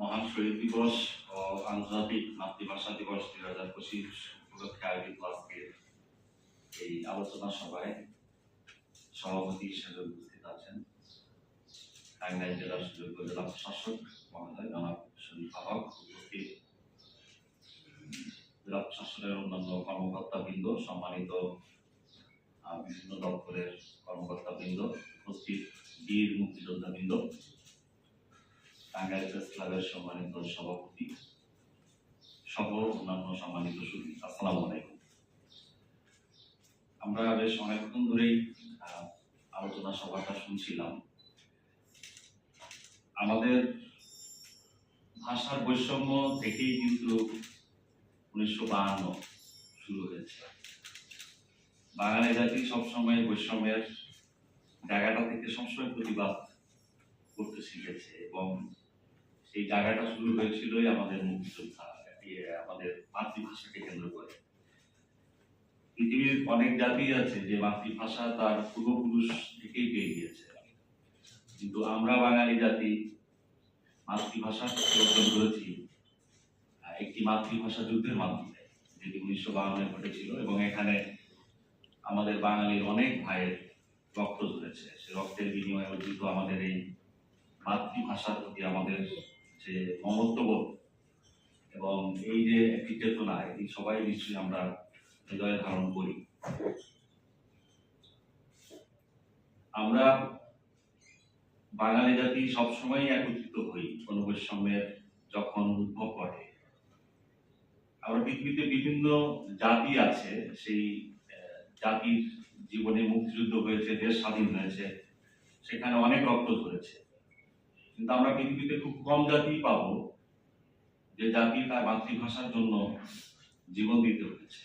মহান শহীদ দিবস ও আন্তর্জাতিক মাতৃভাষা দিবস দুই হাজার পঁচিশ উপলক্ষে আয়োজিত আজকের এই আলোচনা সভায় সভাপতি হিসেবে উপস্থিত আছেন টাঙ্গাইল জেলার সুযোগ্য জেলা প্রশাসক মহোদয় জনাব শরীফ আহক, উপস্থিত জেলা প্রশাসনের অন্যান্য কর্মকর্তা বৃন্দ সম্মানিত বিভিন্ন দপ্তরের কর্মকর্তা বৃন্দ উপস্থিত বীর মুক্তিযোদ্ধা বৃন্দ টাঙ্গাইল প্রেস ক্লাবের সম্মানিত সভাপতি সহ অন্যান্য সম্মানিত সুদী আসসালামু আলাইকুম। আমরা বেশ অনেকক্ষণ ধরেই আলোচনা সভাটা শুনছিলাম। আমাদের ভাষার বৈষম্য থেকেই কিন্তু উনিশশো বাহান্ন শুরু হয়েছে। বাঙালি জাতি সবসময় বৈষম্যের জায়গাটা থেকে সবসময় প্রতিবাদ করতে শিখেছে এবং সেই জায়গাটা শুরু হয়েছিলই আমাদের মুক্তিযোদ্ধা আমাদের মাতৃভাষাকে কেন্দ্র করে। পৃথিবীর অনেক জাতি আছে যে মাতৃভাষা তার পূর্বপুরুষ থেকেই পেয়ে গিয়েছে। কিন্তু আমরা বাঙালি জাতি, মাতৃভাষা অর্জন করেছি একটি মাতৃভাষা যুদ্ধের মাধ্যমে, যেটি উনিশশো বাহান্নে ঘটেছিল এবং এখানে আমাদের বাঙালির অনেক ভাইয়ের রক্ত ঝরেছে সে রক্তের বিনিময়ে অর্জিত আমাদের এই মাতৃভাষার প্রতি আমাদের যে মমত্ববোধ এবং এই যে একটি চেতনা, এটি সবাই নিশ্চয়ই আমরা হৃদয়ে ধারণ করি। আমরা বাঙালি জাতি সবসময় একত্রিত হই কোনো বৈষম্যের যখন উদ্ভব ঘটে। আমরা পৃথিবীতে বিভিন্ন জাতি আছে, সেই জাতির জীবনে মুক্তিযুদ্ধ হয়েছে, দেশ স্বাধীন হয়েছে, সেখানে অনেক রক্ত ঝরেছে। কিন্তু আমরা পৃথিবীতে খুব কম জাতি পাবো যে জাতি তার মাতৃভাষার জন্য জীবন দিতে হয়েছে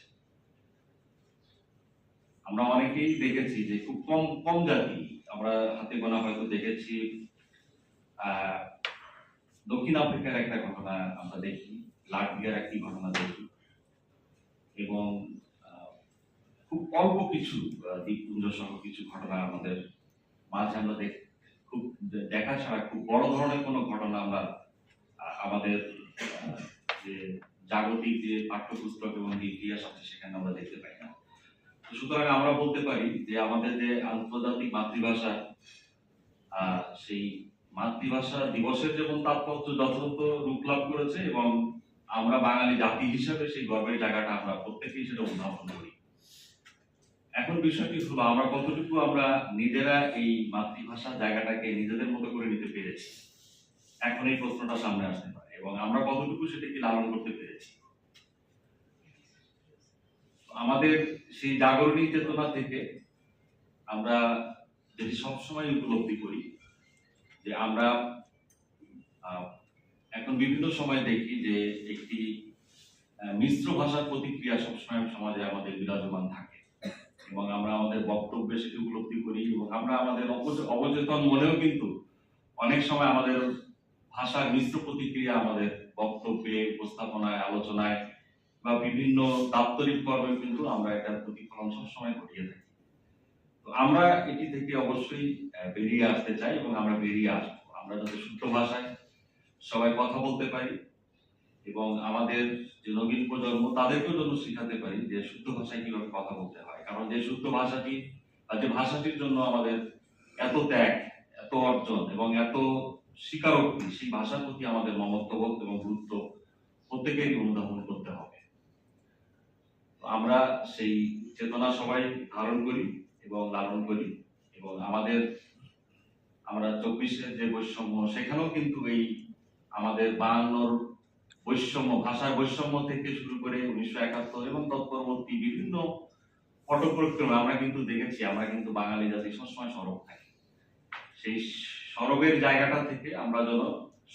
আমরা অনেকেই দেখেছি যে খুব কম কম জাতি আমরা হাতে গোনা হয়তো দেখেছি। দক্ষিণ আফ্রিকার একটা ঘটনা আমরা দেখি, লাটভিয়ার একটি ঘটনা দেখি এবং খুব অল্প কিছু দ্বীপপুঞ্জ সহ কিছু ঘটনা আমাদের মাঝে আমরা দেখ। খুব দেখা ছাড়া খুব বড় ধরনের কোনো ঘটনা আমরা আমাদের যে জাগতিক যে পাঠ্যপুস্তক এবং যে ইতিহাস আছে সেখানে আমরা দেখতে পাই না। সুতরাং আমরা বলতে পারি যে আমাদের যে আন্তর্জাতিক মাতৃভাষা সেই মাতৃভাষা দিবসের যেমন তাৎপর্য যথাযথ রূপ লাভ করেছে এবং আমরা বাঙালি জাতি হিসাবে সেই গর্বের জায়গাটা আমরা করি এখন বিষয়টি হলো আমরা কতটুকু আমরা নিজেরা এই মাতৃভাষার জায়গাটাকে নিজেদের মতো করে নিতে পেরেছি? এখন এই প্রশ্নটা সামনে আসতে পারে, এবং আমরা কতটুকু সেটাকে লালন করতে পেরেছি? আমাদের সেই জাগরণী চেতনা থেকে আমরা যেটি সবসময় উপলব্ধি করি, যে আমরা এখন বিভিন্ন সময় দেখি যে একটি মিশ্র ভাষার প্রতিক্রিয়া সবসময় সমাজে আমাদের বিরাজমান থাকে। এবং আমরা আমাদের বক্তব্যে সেটি উপলব্ধি করি এবং আমরা আমাদের অবচেতন মনেও কিন্তু অনেক সময় আমাদের ভাষার মিশ্র প্রতিক্রিয়া আমাদের বক্তব্যে, উপস্থাপনায়, আলোচনায় বা বিভিন্ন দাপ্তরিক কর্মে কিন্তু আমরা এটার প্রতিফলন সবসময় ঘটিয়ে থাকি। তো আমরা এটি থেকে অবশ্যই বেরিয়ে আসতে চাই এবং আমরা বেরিয়ে আসব। আমরা যাতে শুদ্ধ ভাষায় সবাই কথা বলতে পারি। এবং আমাদের যে নবীন প্রজন্ম, তাদেরকেও যেন শিখাতে পারি যে শুদ্ধ ভাষায় কীভাবে কথা বলতে হয়। কারণ যে শুদ্ধ ভাষাটি যে ভাষাটির জন্য আমাদের এত ত্যাগ, এত অর্জন এবং এত স্বীকারোক্তি, সেই ভাষার প্রতি আমাদের মমত্ববোধ এবং গুরুত্ব প্রত্যেকেরই অনুধাবন করতে হবে। আমরা সেই চেতনা সবাই ধারণ করি এবং লালন করি এবং আমাদের, আমরা চব্বিশের যে বৈষম্য, সেখানেও কিন্তু এই আমাদের বায়ান্নর বৈষম্য, ভাষার বৈষম্য থেকে শুরু করে উনিশশো একাত্তর এবং তৎপরবর্তী বিভিন্ন পটপ্রক্রমে আমরা কিন্তু দেখেছি, আমরা কিন্তু বাঙালি জাতি সবসময় সরব থাকি। সেই সরবের জায়গাটা থেকে আমরা যেন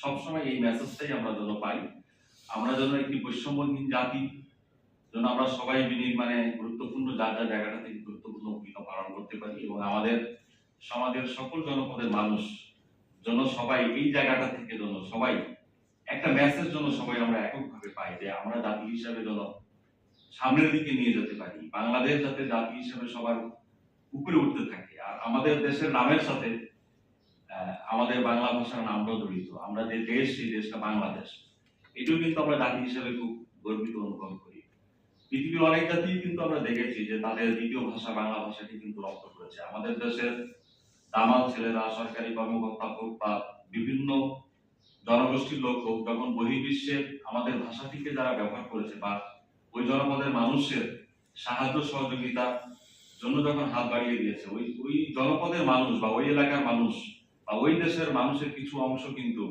সবসময় এই মেসেজটাই আমরা যেন পাই। আমরা যেন একটি বৈষম্যহীন জাতি, যেন আমরা সবাই মানে গুরুত্বপূর্ণ যার যার জায়গাটা থেকে গুরুত্বপূর্ণ ভূমিকা পালন করতে পারি এবং আমাদের সমাজের সকল জনপদের মানুষ, যেন সবাই এই জায়গাটা থেকে যেন সবাই একটা মেসেজ জন্য সবাই আমরা এককভাবে পাই যে আমরা জাতি হিসাবে যেন সামনের দিকে নিয়ে যেতে পারি। বাংলাদেশ যাতে জাতি হিসাবে সবার উপরে উঠতে থাকে। আর আমাদের দেশের নামের সাথে আমাদের বাংলা ভাষার নামটাও জড়িত। আমরা যে দেশ, সেই দেশটা বাংলাদেশ। এটাও কিন্তু আমরা জাতি হিসাবে খুব গর্বিত অনুভব করি। পৃথিবীর অনেক জাতি কিন্তু আমরা দেখেছি যে তাদের দ্বিতীয় ভাষা বাংলা ভাষাটি কিন্তু রপ্ত করেছে। আমাদের দেশের দামাল ছেলেরা, সরকারি কর্মকর্তা হোক বা বিভিন্ন জনগোষ্ঠীর লোক হোক, যখন বহির্বিশ্বের আমাদের ভাষাটিকে যারা ব্যবহার করেছে বা ওই জনপদের মানুষের সাহায্য সহযোগিতার জন্য যখন হাত বাড়িয়ে দিয়েছে, ওই ওই জনপদের মানুষ বা ওই এলাকার মানুষ বা ওই দেশের মানুষের কিছু অংশ কিন্তু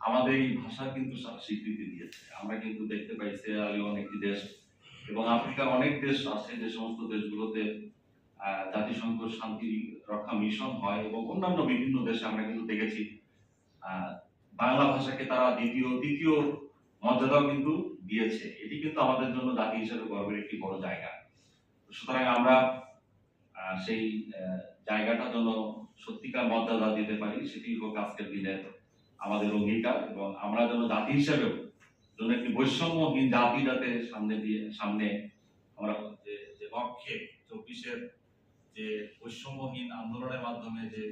আমাদের এই ভাষা কিন্তু স্বীকৃতি দিয়েছে। আমরা কিন্তু দেখতে পাই সিয়েরা লিওন একটি দেশ এবং আফ্রিকার অনেক দেশ আছে যে সমস্ত দেশগুলোতে জাতিসংঘ শান্তি রক্ষা মিশন হয় এবং অন্যান্য বিভিন্ন দেশে আমরা কিন্তু দেখেছি বাংলা ভাষাকে তারা দ্বিতীয় তৃতীয় মর্যাদাও কিন্তু দিয়েছে। এটি কিন্তু আমাদের জন্য জাতি হিসেবে গর্বের একটি বড় জায়গা। সুতরাং আমরা সেই আহ, জায়গাটা যেন সত্যিকার মর্যাদা দিতে পারি সেটি হোক আজকের দিনের আমাদের অঙ্গীকার এবং আমরা যেন জাতি হিসেবেও যেন একটি বৈষম্যহীন জাতি যাতে সামনে দিয়ে সামনে আমরা যে লক্ষ্যে চব্বিশের যে বৈষম্যহীন আন্দোলনের মাধ্যমে যে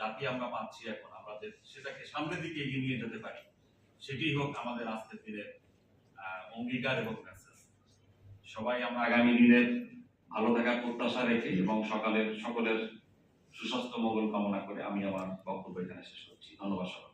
জাতি আমরা পাচ্ছি এখন, আমাদের, সেটাকে সামনের দিকে এগিয়ে নিয়ে যেতে পারি সেটি হোক আমাদের আজকের দিনের অঙ্গীকার এবং মেসেজ সবাই আমরা আগামী দিনের ভালো থাকার প্রত্যাশা রেখে এবং সকালের সকলের সুস্বাস্থ্য, মঙ্গল কামনা করে আমি আমার বক্তব্য এখানে শেষ করছি। ধন্যবাদ সবাই